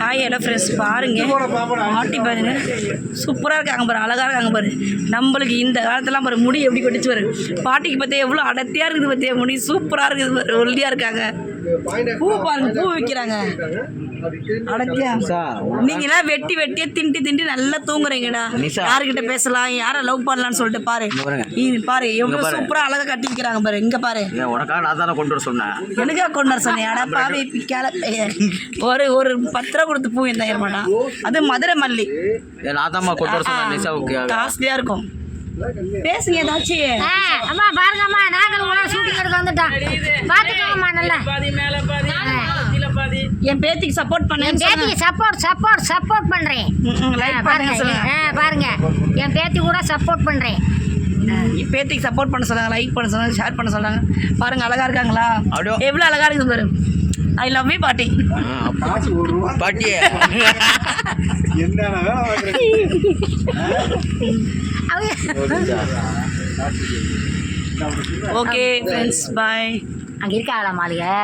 Hi hello friends பாருங்க. பாட்டி பாருங்க. சூப்பராக இருக்காங்க பாரு அழகாக இருக்காங்க பாரு. நம்மளுக்கு இந்த காலத்துலாம் பாரு முடி எப்படி கொட்டிச்சு பாரு. பாட்டிக்கு பார்த்தியா எவ்வளோ அடர்த்தியாக இருக்குது பார்த்தியா முடி சூப்பராக இருக்குது பாரு ஒல்லியாக இருக்காங்க. பூ பாருங்க பூ விற்கிறாங்க அடர்த்தியா? நீங்களாம் வெட்டி வெட்டியே திண்டி திண்டி நல்லா தூங்குறீங்கடா. யாருக்கிட்ட பேசலாம்? யாரை லவ் பண்ணலாம்னு சொல்லிட்டு பாரு. பாரு எவ்வளோ பாரு. சூப்பராக அழகாக கட்டி வைக்கிறாங்க பாரு. இங்கே பாரு. உனக்காக நான் தானே கொண்டு வர சொன்னேன். எனக்கா கொண்டு வர சொன்னேன். ஒரு ஒரு பத்து ரூபா கொடுத்து பூ இந்த ஏற்பாடா அது மதுரை மல்லி. தான்மா கொண்டு வர இருக்கும். பேசுங்க ஏதாச்சும் அம்மா பாருங்கம்மா நாங்கள் உங்களை ஷூட்டிங் எடுக்க வந்துட்டோம். பார்த்துக்கோங்கம்மா நல்லா. என் பேத்திக்கு சப்போர்ட் என் பண்ணேன்னு பேத்திக்கு சப்போர்ட் சப்போர்ட் சப்போர்ட் பண்ணுறேன் லைக் பாருங்க. ஆ பாருங்க. என் பேத்தி கூட சப்போர்ட் பண்ணுறேன் என் பேத்திக்கு சப்போர்ட் பண்ண சொன்னாங்க லைக் பண்ண சொன்னாங்க ஷேர் பண்ண சொன்னாங்க. பாருங்க அழகா இருக்காங்களா. எவ்வளோ அழகா இருக்குது பாரு. ஐ லவ் யூ பாட்டி. அவங்க ஓகே ஃப்ரெண்ட்ஸ் பாய் அங்கே இருக்காங்களா மாளிகை?